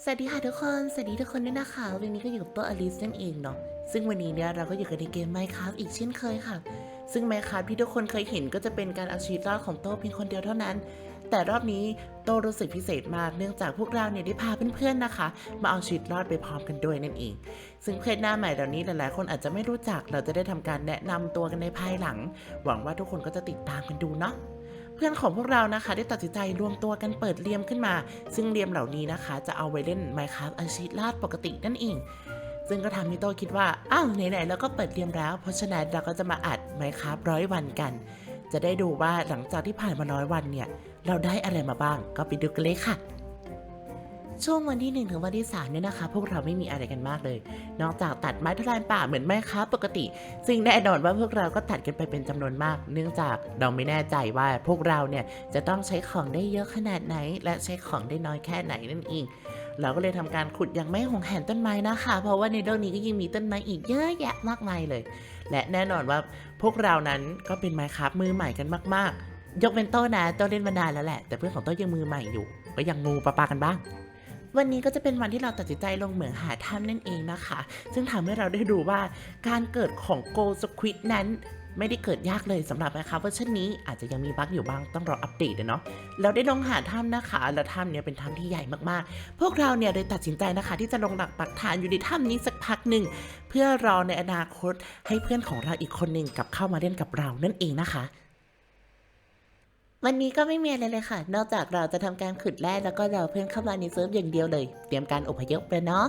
สวัสดีค่ะทุกคน สวัสดีทุกคนด้วยนะคะ วันนี้ก็อยู่กับตัวอลิสนั่นเองเนาะ ซึ่งวันนี้เนี่ยเราก็อยู่กันในเกม Minecraft อีกเช่นเคยค่ะ ซึ่ง Minecraft ที่ทุกคนเคยเห็นก็จะเป็นการเอาชีวิตรอดของโต้เพียงคนเดียวเท่านั้น แต่รอบนี้โต้รู้สึกพิเศษมาก เนื่องจากพวกเราเนี่ยได้พาเพื่อนๆนะคะ มาเอาชีวิตรอดไปพร้อมกันด้วยนั่นเอง ซึ่งเพื่อนหน้าใหม่เหล่านี้หลายๆ คนอาจจะไม่รู้จัก เราจะได้ทำการแนะนำตัวกันในภายหลัง หวังว่าทุกคนก็จะติดตามกันดูเนาะ เพื่อนของพวกเรานะคะ ได้ตัดสินใจรวมตัวกันเปิดเรียมขึ้นมา ซึ่งเรียมเหล่านี้นะคะ จะเอาไว้เล่น Minecraft อาชีพลาดปกตินั่นเอง ซึ่งก็ทำให้โตคิดว่า อ้าวไหนๆเราก็เปิดเรียมแล้ว เพราะฉะนั้นเราก็จะมาอัด Minecraft ร้อยวันกัน จะได้ดูว่าหลังจากที่ผ่านมาร้อยวันเนี่ย เราได้อะไรมาบ้าง ก็ไปดูกันเลยค่ะ ช่วงวันที่ 1 ถึงวันที่3เนี่ยนะคะ พวกเราไม่มีอะไรกันมากเลย นอกจากตัดไม้ทลายป่าเหมือนไม้ค้าปกติ ซึ่งแน่นอนว่าพวกเราก็ตัดกันไปเป็นจำนวนมาก เนื่องจากเราไม่แน่ใจว่าพวกเราเนี่ยจะต้องใช้ของได้เยอะขนาดไหน และใช้ของได้น้อยแค่ไหนนั่นเองเราก็เลยทำการขุดยังไม่หงแหนต้นไม้นะคะ เพราะว่าในโลกนี้ก็ยังมีต้นไม้อีกเยอะแยะมากมายเลย และแน่นอนว่าพวกเรานั้นก็เป็นไม้ครับมือใหม่กันมากๆ ยกเป็นโต้นะโต้เล่นมานานแล้วแหละ แต่เพื่อนของโต้ยังมือใหม่อยู่ ก็ยังงูปะปากันบ้าง วันนี้ก็จะเป็นวันที่เราตัดสินใจลงเหมืองหาถ้ำนั่นเองนะคะ ซึ่งทำให้เราได้ดูว่าการเกิดของโกลสควิดนั้นไม่ได้เกิดยากเลยสำหรับนะคะเวอร์ชันนี้อาจจะยังมีบั๊กอยู่บ้างต้องรออัปเดตเนาะเราได้ลงหาถ้ำนะคะ แล้วถ้ำเนี่ยเป็นถ้ำที่ใหญ่มากๆ พวกเราเนี่ยเลยตัดสินใจนะคะ ที่จะลงหลักปักฐานอยู่ในถ้ำนี้สักพักหนึ่งเพื่อรอในอนาคตให้เพื่อนของเราอีกคนหนึ่งกลับเข้ามาเล่นกับเรานั่นเองนะคะ วันนี้ก็ไม่มีอะไรเลยค่ะ นอกจากเราจะทำการขุดแร่แล้วก็เรอเพื่อนเข้ามาในเซิร์ฟอย่างเดียวเลย เตรียมการอพยพเลยเนาะ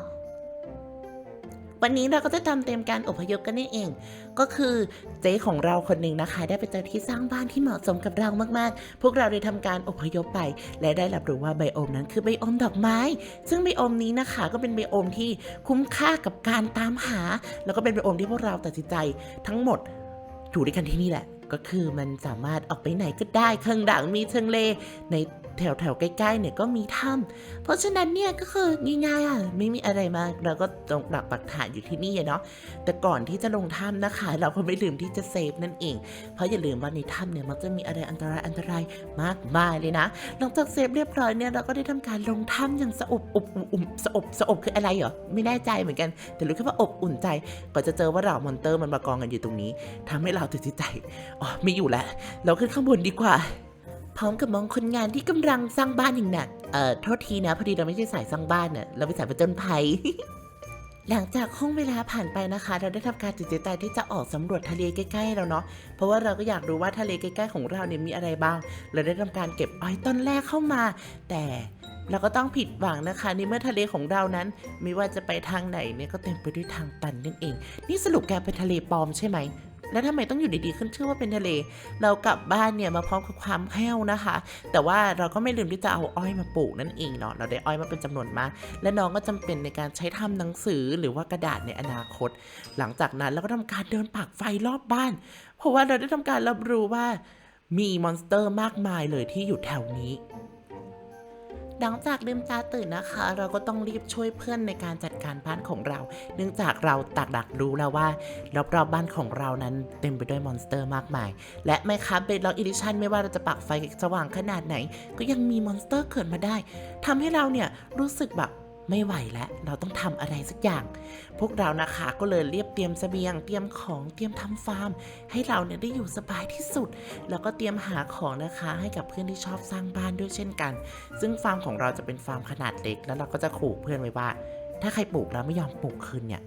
วันนี้เราก็จะทำเตรียมการอพยพกันนี่เอง ก็คือเจ๊ของเราคนหนึ่งนะคะ ได้ไปเจอที่สร้างบ้านที่เหมาะสมกับเรามากๆ พวกเราได้ทำการอพยพไป และได้รับรู้ว่าไบโอมนั้นคือไบโอมดอกไม้ ซึ่งไบโอมนี้นะคะก็เป็นไบโอมที่คุ้มค่ากับการตามหา แล้วก็เป็นไบโอมที่พวกเราตัดสินใจ ทั้งหมดอยู่ด้วยกันที่นี่แหละ ก็คือมันสามารถออกไปไหนก็ได้ข้างหลังมีเชิงเลใน แถวแถวใกล้ๆเนี่ยก็มีถ้ำเพราะฉะนั้นเนี่ยก็คือง่ายๆอะไม่มีอะไรมากเราก็ตรงหลักปักฐานอยู่ที่นี่เนาะแต่ก่อนที่จะลงถ้ำนะคะ เราก็ไม่ลืมที่จะเซฟนั่นเอง เพราะอย่าลืมว่าในถ้ำเนี่ยมันจะมีอะไรอันตรายอันตรายมากมายเลยนะหลังจากเซฟเรียบร้อยเนี่ยเราก็ได้ทำการลงถ้ำอย่างสะอบอบอุ่มสะอบสะอบคืออะไรเหรอไม่แน่ใจเหมือนกัน แต่รู้แค่ว่าอบอุ่นใจก็จะเจอว่าเรามอนเตอร์มันมากองกันอยู่ตรงนี้ทำให้เราตัดสินใจอ๋อไม่อยู่แล้วเราขึ้นข้างบนดีกว่า พร้อมกับมองคนงานที่กำลังสร้างบ้านอย่างหนัก เอ่อ โทษทีนะ พอดีเราไม่ใช่สายสร้างบ้านเน่ะ เราเป็นสายประจนภัย หลังจากห้องเวลาผ่านไปนะคะ เราได้ทำการตัดสินใจที่จะออกสำรวจทะเลใกล้ๆเราเนาะ เพราะว่าเราก็อยากรู้ว่าทะเลใกล้ๆของเราเนี่ยมีอะไรบ้าง เราได้ทำการเก็บอ้อยต้นแรกเข้ามา แต่เราก็ต้องผิดหวังนะคะในเมื่อทะเลของเรานั้น ไม่ว่าจะไปทางไหนเนี่ยก็เต็มไปด้วยทางตันนั่นเอง นี่สรุปแกเป็นทะเลปลอมใช่ไหม แล้วทำไมต้องอยู่ดีๆขึ้นชื่อว่าเป็นทะเล เรากลับบ้านเนี่ยมาพร้อมกับความแห้วนะคะ แต่ว่าเราก็ไม่ลืมที่จะเอาอ้อยมาปลูกนั่นเองเนาะเราได้อ้อยมาเป็นจำนวนมาก และน้องก็จำเป็นในการใช้ทำหนังสือหรือว่ากระดาษในอนาคต หลังจากนั้นเราก็ทำการเดินปักไฟรอบบ้าน เพราะว่าเราได้ทำการรับรู้ว่ามีมอนสเตอร์มากมายเลยที่อยู่แถวนี้ หลังจากลืมตาตื่นนะคะ เราก็ต้องรีบช่วยเพื่อนในการจัดการบ้านของเรา เนื่องจากเราตักดักรู้แล้วว่ารอบๆบ้านของเรานั้นเต็มไปด้วยมอนสเตอร์มากมาย และไม่ครับเบดล็อกอีดิชันไม่ว่าเราจะปักไฟสว่างขนาดไหน ก็ยังมีมอนสเตอร์เกิดมาได้ทำให้เราเนี่ยรู้สึกแบบ ไม่ไหวแล้วเราต้องทำอะไรสักอย่าง พวกเรานะคะก็เลยเรียบเตรียมเสบียง เตรียมของเตรียมทำฟาร์ม ให้เราเนี่ยได้อยู่สบายที่สุด แล้วก็เตรียมหาของนะคะให้กับเพื่อนที่ชอบสร้างบ้านด้วยเช่นกัน ซึ่งฟาร์มของเราจะเป็นฟาร์มขนาดเล็ก แล้วเราก็จะขู่เพื่อนไว้ว่า ถ้าใครปลูกแล้วไม่ยอมปลูกคืนเนี่ย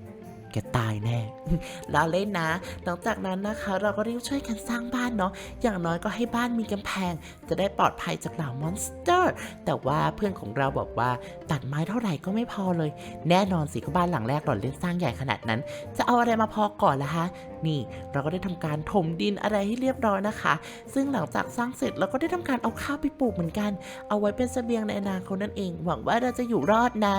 กตายแน่เราเล่นนะ หลังจากนั้นนะคะ เราก็รีบช่วยกันสร้างบ้านเนาะ อย่างน้อยก็ให้บ้านมีกำแพง จะได้ปลอดภัยจากเหล่ามอนสเตอร์ แต่ว่าเพื่อนของเราบอกว่าตัดไม้เท่าไหร่ก็ไม่พอเลย แน่นอนสิก็บ้านหลังแรกหล่อนเล่นสร้างใหญ่ขนาดนั้น จะเอาอะไรมาพอก่อนล่ะคะนี่เราก็ได้ทำการถมดินอะไรให้เรียบร้อยนะคะ ซึ่งหลังจากสร้างเสร็จเราก็ได้ทำการเอาข้าวไปปลูกเหมือนกัน เอาไว้เป็นเสบียงในอนาคตนั่นเอง หวังว่าเราจะอยู่รอดนะ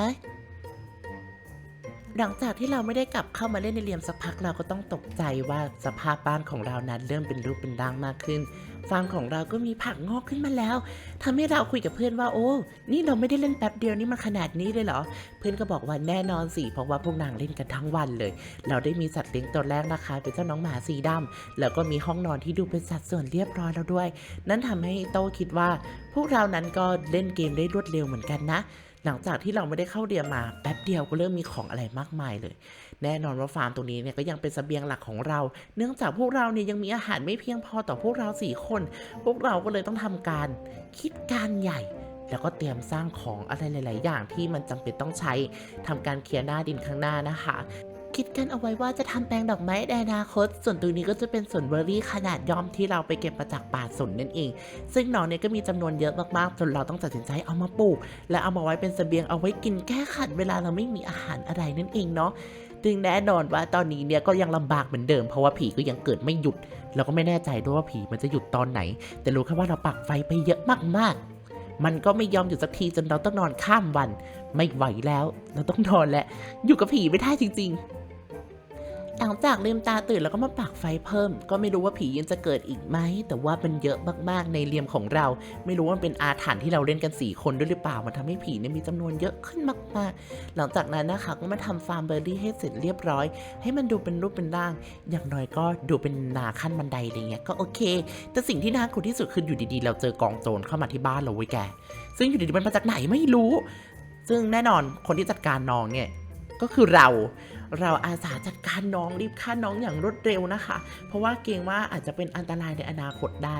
หลังจากที่เราไม่ได้กลับเข้ามาเล่นในเรียมสักพักเราก็ต้องตกใจว่าสภาพบ้านของเรานั้นเริ่มเป็นรูปเป็นร่างมากขึ้น ฟาร์มของเราก็มีผักงอกขึ้นมาแล้วทำให้เราคุยกับเพื่อนว่าโอ้ นี่เราไม่ได้เล่นแป๊บเดียวนี่มันขนาดนี้เลยเหรอ เพื่อนก็บอกว่าแน่นอนสิ เพราะว่าพวกนางเล่นกันทั้งวันเลย เราได้มีสัตว์เลี้ยงตัวแรกนะคะเป็นเจ้าน้องหมาสีดำแล้วก็มีห้องนอนที่ดูเป็นสัดส่วนเรียบร้อยแล้วด้วย นั่นทำให้โตคิดว่า พวกเรานั้นก็เล่นเกมได้รวดเร็วเหมือนกันนะ หลังจากที่เราไม่ได้เข้าเรียนมาแป๊บเดียวก็เริ่มมีของอะไรมากมายเลย แน่นอนว่าฟาร์มตรงนี้เนี่ยก็ยังเป็นเสบียงหลักของเรา เนื่องจากพวกเราเนี่ยยังมีอาหารไม่เพียงพอต่อพวกเราสี่คน พวกเราก็เลยต้องทำการคิดการใหญ่ แล้วก็เตรียมสร้างของอะไรหลาย ๆ อย่างที่มันจำเป็นต้องใช้ทำการเคลียร์หน้าดินข้างหน้านะคะ คิดกันเอาไว้ว่าจะทำแปลงดอกไม้ในอนาคต ส่วนตัวนี้ก็จะเป็นสวนเบอร์รี่ขนาดย่อมที่เราไปเก็บมาจากป่าสนนั่นเอง ซึ่งหนอนเนี่ยก็มีจำนวนเยอะมากๆจนเราต้องตัดสินใจเอามาปลูก และเอามาไว้เป็นเสบียงเอาไว้กินแก้ขัดเวลาเราไม่มีอาหารอะไรนั่นเองเนาะจึงแน่นอนว่าตอนนี้เนี่ยก็ยังลำบากเหมือนเดิมเพราะว่าผีก็ยังเกิดไม่หยุด เราก็ไม่แน่ใจด้วยว่าผีมันจะหยุดตอนไหน แต่รู้แค่ว่าเราปักไฟไปเยอะมากๆมันก็ไม่ยอมหยุดสักทีจนเราต้องนอนข้ามวัน ไม่ไหวแล้ว เราต้องนอนแล้ว อยู่กับผีไม่ได้จริง ๆ หลังจากลืมตาตื่นแล้วก็มาปักไฟเพิ่ม ก็ไม่รู้ว่าผียังจะเกิดอีกไหม แต่ว่ามันเยอะมากๆในเรียมของเรา ไม่รู้ว่ามันเป็นอาถรรพ์ที่เราเล่นกัน 4 คนด้วยหรือเปล่ามันทำให้ผีเนี่ยมีจำนวนเยอะขึ้นมากๆ หลังจากนั้นนะคะก็มาทำฟาร์มเบอร์รี่ให้เสร็จเรียบร้อย ให้มันดูเป็นรูปเป็นร่าง อย่างน้อยก็ดูเป็นนาขั้นบันไดอะไรเงี้ยก็โอเค แต่สิ่งที่น่ากลัวที่สุดคืออยู่ดีๆ เราเจอกองโจรเข้ามาที่บ้านเราเว้ยแก ซึ่งอยู่ดีๆมันมาจากไหนไม่รู้ ซึ่งแน่นอนคนที่จัดการน้องเนี่ยก็คือเรา เราอาสาจัดการน้องรีบฆ่าน้องอย่างรวดเร็วนะคะ เพราะว่าเกรงว่าอาจจะเป็นอันตรายในอนาคตได้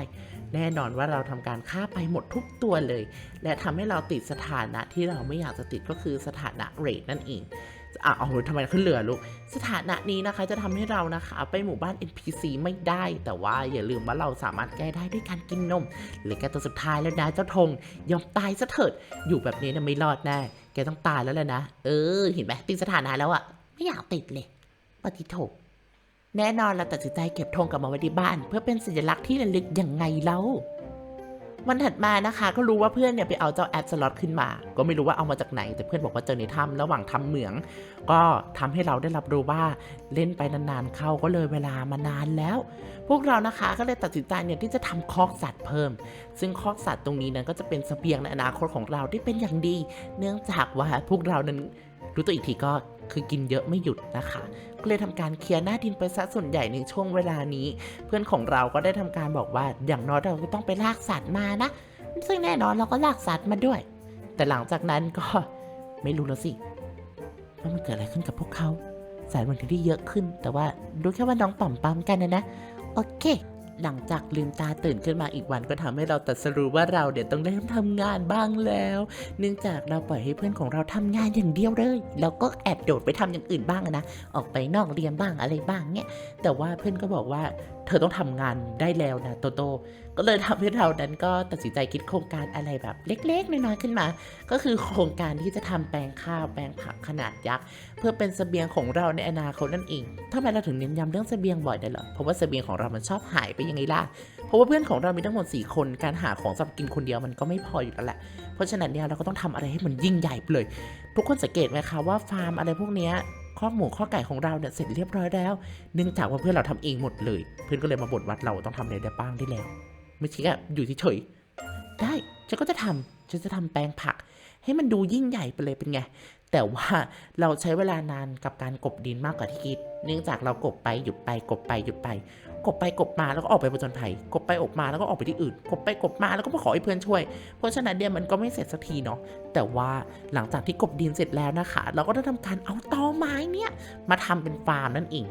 แน่นอนว่าเราทำการฆ่าไปหมดทุกตัวเลย และทำให้เราติดสถานะที่เราไม่อยากจะติดก็คือสถานะเรดนั่นเองอะเอาทำไมขึ้นเรือลูก สถานะนี้นะคะจะทำให้เรานะคะ ไปหมู่บ้าน NPC ไม่ได้ แต่ว่าอย่าลืมว่าเราสามารถแก้ได้ด้วยการกินนมเหรือแกตัวสุดท้ายแล้วนะเจ้าธงยอมตายซะเถิด อยู่แบบนี้เนี่ยไม่รอดแน่ แกต้องตายแล้วแหละนะ เออ เห็นไหมติดสถานะแล้วอะ ไม่อยากติดเลย ปฏิโถแน่นอนเราตัดสินใจเก็บธงกลับมาไว้ที่บ้าน เพื่อเป็นสัญลักษณ์ที่ระลึกย่างไงเล่าวันถัดมานะคะ ก็รู้ว่าเพื่อนเนี่ยไปเอาเจ้าแอดสล็อตขึ้นมา ก็ไม่รู้ว่าเอามาจากไหน แต่เพื่อนบอกว่าเจอในถ้ำระหว่างทำเหมือง ก็ทำให้เราได้รับรู้ว่าเล่นไปนานๆเข้าก็เลยเวลามานานแล้ว พวกเรานะคะก็เลยตัดสินใจเนี่ยที่จะทำคอกสัตว์เพิ่ม ซึ่งคอกสัตว์ตรงนี้นั้นก็จะเป็นสเสบียงในอนาคตของเราที่เป็นอย่างดี เนื่องจากว่าพวกเรานั้นรู้ตัวอีกทีก็ คือกินเยอะไม่หยุดนะคะก็เลยทำการเคลียร์หน้าดินไปซะส่วนใหญ่ในช่วงเวลานี้ เพื่อนของเราก็ได้ทำการบอกว่าอย่างน้อยเราก็ต้องไปลากสัตว์มานะ ซึ่งแน่นอนเราก็ลากสัตว์มาด้วย แต่หลังจากนั้นก็ไม่รู้แล้วสิว่ามันเกิดอะไรขึ้นกับพวกเขาสายมันถึงได้เยอะขึ้น แต่ว่ารู้แค่ว่าน้องป่อมปั๊มกันนะนะโอเค หลังจากลืมตาตื่นขึ้นมาอีกวันก็ทำให้เราตัดสรู้ว่าเราเดี๋ยวต้องเริ่มทำงานบ้างแล้ว เนื่องจากเราปล่อยให้เพื่อนของเราทำงานอย่างเดียวเลยเราก็แอบโดดไปทำอย่างอื่นบ้างนะออกไปนอกเรียนบ้างอะไรบ้างเนี่ยแต่ว่าเพื่อนก็บอกว่าเธอต้องทำงานได้แล้วนะโตโต ก็เลยทำให้เรานั้นก็ตัดสินใจคิดโครงการอะไรแบบเล็กๆน้อยๆขึ้นมา ก็คือโครงการที่จะทำแปลงข้าวแปลงผักขนาดยักษ์เพื่อเป็นเสบียงของเราในอนาคตนั่นเองทำไมเราถึงเน้นย้ำเรื่องเสบียงบ่อยได้เหรอเพราะว่าเสบียงของเรามันชอบหายไปยังไงล่ะเพราะว่าเพื่อนของเรามีทั้งหมด4คนการหาของสำหรับกินคนเดียวมันก็ไม่พออยู่แล้วแหละเพราะฉะนั้นเนี่ยเราก็ต้องทำอะไรให้มันยิ่งใหญ่เลย ทุกคนสังเกตไหมคะว่าฟาร์มอะไรพวกเนี้ยข้อหมูข้อไก่ของเราเนี่ยเสร็จเรียบร้อยแล้ว เนื่องจากว่าเพื่อนเราทำเองหมดเลย เพื่อนก็เลยมาบ่นว่าเราต้องทำอะไรได้บ้างได้แล้ว ไม่ใช่แค่อยู่เฉยๆได้ฉันก็จะทำฉันจะทำแปลงผัก ให้มันดูยิ่งใหญ่ไปเลยเป็นไง แต่ว่าเราใช้เวลานานกับการกบดินมากกว่าที่คิด เนื่องจากเรากบไปหยุดไปกบไปหยุดไป กบไปกบมาแล้วก็ออกไปประจนภัยกบไปออกมาแล้วก็ออกไปที่อื่น กบไปกบมาแล้วก็มาขอให้เพื่อนช่วย เพราะฉะนั้นเนี่ยมันก็ไม่เสร็จสักทีเนาะ แต่ว่าหลังจากที่กบดินเสร็จแล้วนะคะ เราก็ได้ทำการเอาตอไม้เนี่ยมาทำเป็นฟาร์มนั่นเอง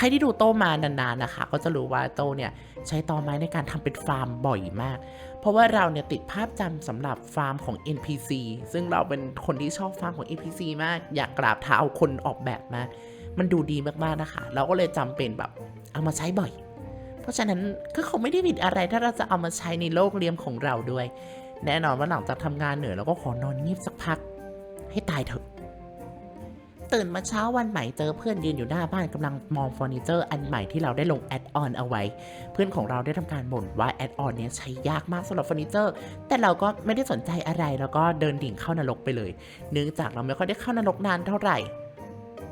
ใครที่ดูโตมานานๆนะคะ ก็จะรู้ว่าโตเนี่ยใช้ตอไม้ในการทำเป็นฟาร์มบ่อยมาก เพราะว่าเราเนี่ยติดภาพจำสำหรับฟาร์มของ NPC ซึ่งเราเป็นคนที่ชอบฟาร์มของ NPC มาก อยากกราบเท้าคนออกแบบมา มันดูดีมากๆนะคะ เราก็เลยจำเป็นแบบเอามาใช้บ่อย เพราะฉะนั้นก็คงไม่ได้ผิดอะไรถ้าเราจะเอามาใช้ในโลกเรียมของเราด้วย แน่นอนว่าหลังจากทำงานเหนื่อยเราก็ขอนอนเงียบสักพักให้ตายเถอะ ตื่นมาเช้าวันใหม่เจอเพื่อนยืนอยู่หน้าบ้านกำลังมองเฟอร์นิเจอร์อันใหม่ที่เราได้ลงแอดออนเอาไว้ เพื่อนของเราได้ทำการบ่นว่าแอดออนเนี้ยใช้ยากมากสำหรับเฟอร์นิเจอร์ แต่เราก็ไม่ได้สนใจอะไรแล้วก็เดินดิ่งเข้านรกไปเลย เนื่องจากเราไม่ค่อยได้เข้านรกนานเท่าไหร่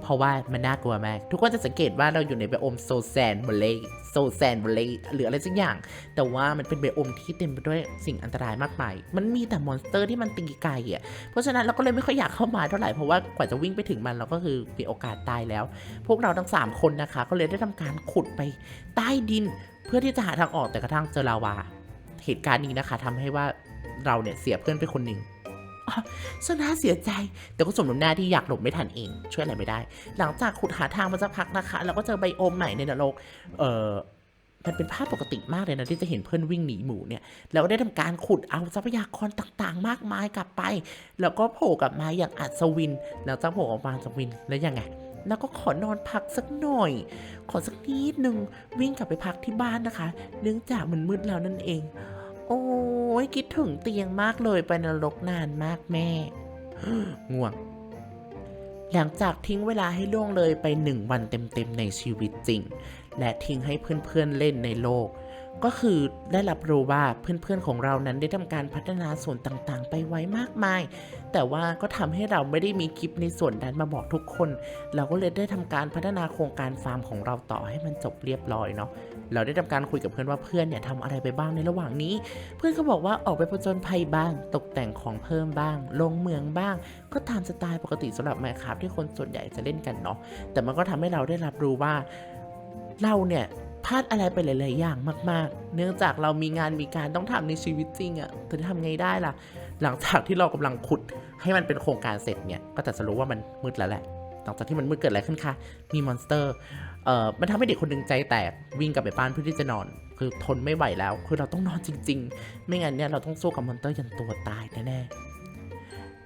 เพราะว่ามันน่ากลัวมาก ทุกคนจะสังเกตว่าเราอยู่ในไบโอมโซแซนบเลโซแซนบเลหรืออะไรสักอย่าง แต่ว่ามันเป็นไบโอมที่เต็มไปด้วยสิ่งอันตรายมากมาย มันมีแต่มอนสเตอร์ที่มันตีไกลอะ เพราะฉะนั้นเราก็เลยไม่ค่อยอยากเข้ามาเท่าไหร่ เพราะว่ากว่าจะวิ่งไปถึงมันเราก็คือมีโอกาสตายแล้ว พวกเราทั้ง 3 คนนะคะ ก็เลยได้ทำการขุดไปใต้ดิน เพื่อที่จะหาทางออกแต่กระทั่งเจอลาวา เหตุการณ์นี้นะคะทำให้ว่าเราเนี่ยเสียเพื่อนไปคนหนึ่ง ฉันน่าเสียใจ แต่ก็สมน้ำหน้าที่อยากหลบไม่ทันเอง ช่วยอะไรไม่ได้ หลังจากขุดหาทางมาสักพักนะคะ เราก็เจอไบโอมใหม่ในนรก เออมันเป็นภาพปกติมากเลยนะ ที่จะเห็นเพื่อนวิ่งหนีหมูเนี่ย แล้วได้ทำการขุดเอาทรัพยากรต่างๆ มากมายกลับไป แล้วก็โผล่กลับมาอย่างอัศวิน แล้วจะโผล่ออกมาจากวินแล้วยังไงแล้วก็ขอนอนพักสักหน่อย ขอสักนิดหนึ่งวิ่งกลับไปพักที่บ้านนะคะ เนื่องจากมันมืดแล้วนั่นเอง ยคิดถึงเตียงมากเลยไปนรกนานมากแม่ ง่วง หลังจากทิ้งเวลาให้ล่วงเลยไปหนึ่งวันเต็มๆในชีวิตจริง และทิ้งให้เพื่อนๆเล่นในโลก ก็คือได้รับรู้ว่าเพื่อนๆของเรานั้นได้ทำการพัฒนาส่วนต่างๆ ไปไว้มากมาย แต่ว่าก็ทำให้เราไม่ได้มีคลิปในส่วนนั้นมาบอกทุกคน เราก็เลยได้ทำการพัฒนาโครงการฟาร์มของเราต่อให้มันจบเรียบร้อยเนาะเราได้ทำการคุยกับเพื่อนว่าเพื่อนเนี่ยทำอะไรไปบ้างในระหว่างนี้ เพื่อนก็บอกว่าออกไปผจญภัยบ้าง ตกแต่งของเพิ่มบ้าง ลงเมืองบ้าง ก็ตามสไตล์ปกติสำหรับแมคครับที่คนส่วนใหญ่จะเล่นกันเนาะแต่มันก็ทำให้เราได้รับรู้ว่าเราเนี่ย พลาดอะไรไปหลาย ๆ อย่างมาก ๆ เนื่องจากเรามีงานมีการต้องทำในชีวิตจริงอะ่ะจะทำไงได้ล่ะ หลังจากที่เรากำลังขุดให้มันเป็นโครงการเสร็จเนี่ย ก็จะรู้ว่ามันมืดแล้วแหละ หลังจากที่มันมืดเกิดอะไรขึ้นคะ มีมอนสเตอร์ เอ่อ มันทำให้เด็กคนหนึ่งใจแตกวิ่งกลับไปบ้านเพื่อที่จะนอน คือทนไม่ไหวแล้ว คือเราต้องนอนจริง ๆ ไม่งั้นเนี่ยเราต้องสู้กับมอนสเตอร์ยันตัวตายแน่ ๆ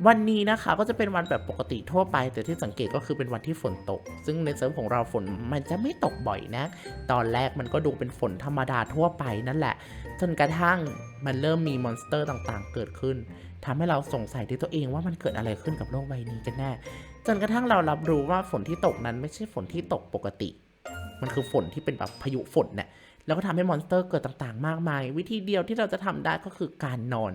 วันนี้นะคะก็จะเป็นวันแบบปกติทั่วไป แต่ที่สังเกตก็คือเป็นวันที่ฝนตก ซึ่งในเซิร์ฟของเราฝนมันจะไม่ตกบ่อยนะ ตอนแรกมันก็ดูเป็นฝนธรรมดาทั่วไปนั่นแหละ จนกระทั่งมันเริ่มมีมอนสเตอร์ต่างๆ เกิดขึ้นทำให้เราสงสัยในตัวเองว่ามันเกิดอะไรขึ้นกับโลกใบนี้กันแน่ จนกระทั่งเรารับรู้ว่าฝนที่ตกนั้นไม่ใช่ฝนที่ตกปกติ มันคือฝนที่เป็นแบบพายุฝนเนี่ย แล้วก็ทำให้มอนสเตอร์เกิดต่างๆ มากมาย วิธีเดียวที่เราจะทำได้ก็คือการนอน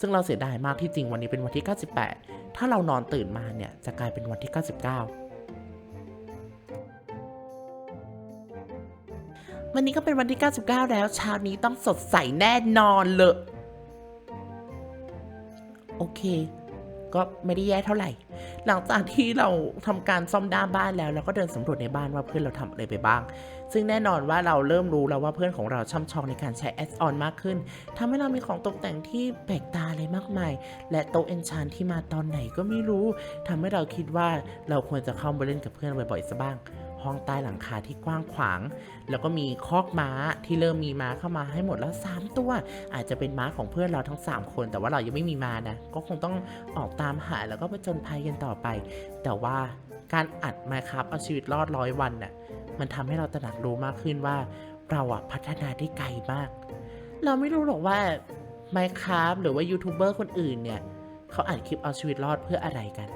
ซึ่งเราเสียดายมากที่จริงวันนี้เป็นวันที่ 98 ถ้าเรานอนตื่นมาเนี่ยจะกลายเป็นวันที่ 99วันนี้ก็เป็นวันที่ 99 แล้วเช้านี้ต้องสดใสแน่นอนเลย โอเค ก็ไม่ได้แย่เท่าไหร่ หลังจากที่เราทำการซ่อมด้านบ้านแล้วเราก็เดินสำรวจในบ้านว่าเพื่อนเราทำอะไรไปบ้าง ซึ่งแน่นอนว่าเราเริ่มรู้แล้วว่าเพื่อนของเราช่ำชองในการใช้แอดออนมากขึ้นทำให้เรามีของตกแต่งที่แปลกตาเลยมากมาย และโต๊ะเอนชานที่มาตอนไหนก็ไม่รู้ทำให้เราคิดว่าเราควรจะเข้ามาเล่นกับเพื่อนบ่อยๆซะบ้าง ห้องใต้หลังคาที่กว้างขวาง แล้วก็มีคอกม้าที่เริ่มมีม้าเข้ามาให้หมดแล้ว 3 ตัว อาจจะเป็นม้าของเพื่อนเราทั้ง 3 คน แต่ว่าเรายังไม่มีม้านะ ก็คงต้องออกตามหาแล้วก็ไปจนภัยกันต่อไป แต่ว่าการอัดมาครับเอาชีวิตรอดร้อยวันน่ะมันทำให้เราตระหนักรู้มากขึ้นว่า เราอะพัฒนาได้ไกลมาก เราไม่รู้หรอกว่า Minecraft หรือว่ายูทูบเบอร์คนอื่นเนี่ยเขาอัดคลิปเอาชีวิตรอดเพื่ออะไรกัน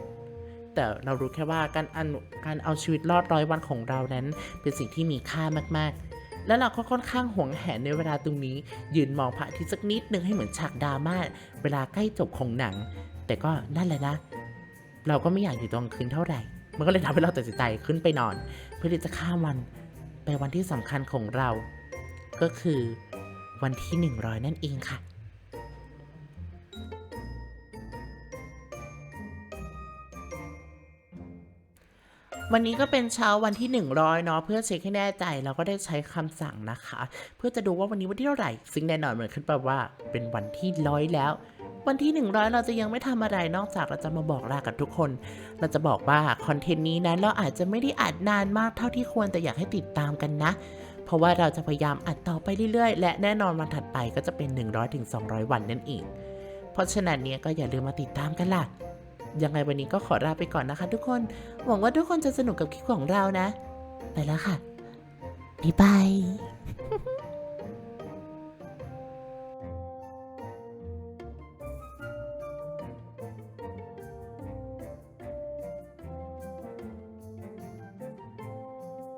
แต่เรารู้แค่ว่าการอันการเอาชีวิตรอดร้อยวันของเรานั้น เป็นสิ่งที่มีค่ามากๆและเราก็ค่อนข้างหวงแหนในเวลาตรงนี้ ยืนมองพระอาทิตย์สักนิดนึงให้เหมือนฉากดราม่าเวลาใกล้จบของหนัง แต่ก็นั่นแหละนะ เราก็ไม่อยากอยู่ตอนกลางคืนเท่าไหร่ มันก็เลยทำให้เราตัดสินใจขึ้นไปนอน เพื่อที่จะข้ามวันไปวันที่สำคัญของเรา ก็คือวันที่ 100 นั่นเองค่ะ วันนี้ก็เป็นเช้าวันที่ 100 เนาะเพื่อเช็คให้แน่ใจเราก็ได้ใช้คำสั่งนะคะ เพื่อจะดูว่าวันนี้วันที่เท่าไหร่ ซึ่งแน่นอนมันขึ้นไปว่าเป็นวันที่ร้อยแล้ว วันที่ 100 เราจะยังไม่ทำอะไรนอกจากเราจะมาบอกลากับทุกคน เราจะบอกว่าคอนเทนต์นี้นะเราอาจจะไม่ได้อัดนานมากเท่าที่ควรแต่อยากให้ติดตามกันนะ เพราะว่าเราจะพยายามอัดต่อไปเรื่อยๆ และแน่นอนวันถัดไปก็จะเป็น 100-200ถึง200วันนั่นเองเพราะฉะนั้นเนี่ยก็อย่าลืมมาติดตามกันล่ะ ยังไงวันนี้ก็ขอลาไปก่อนนะคะทุกคน หวังว่าทุกคนจะสนุกกับคลิปของเรานะ ไปแล้วค่ะ บ๊ายบาย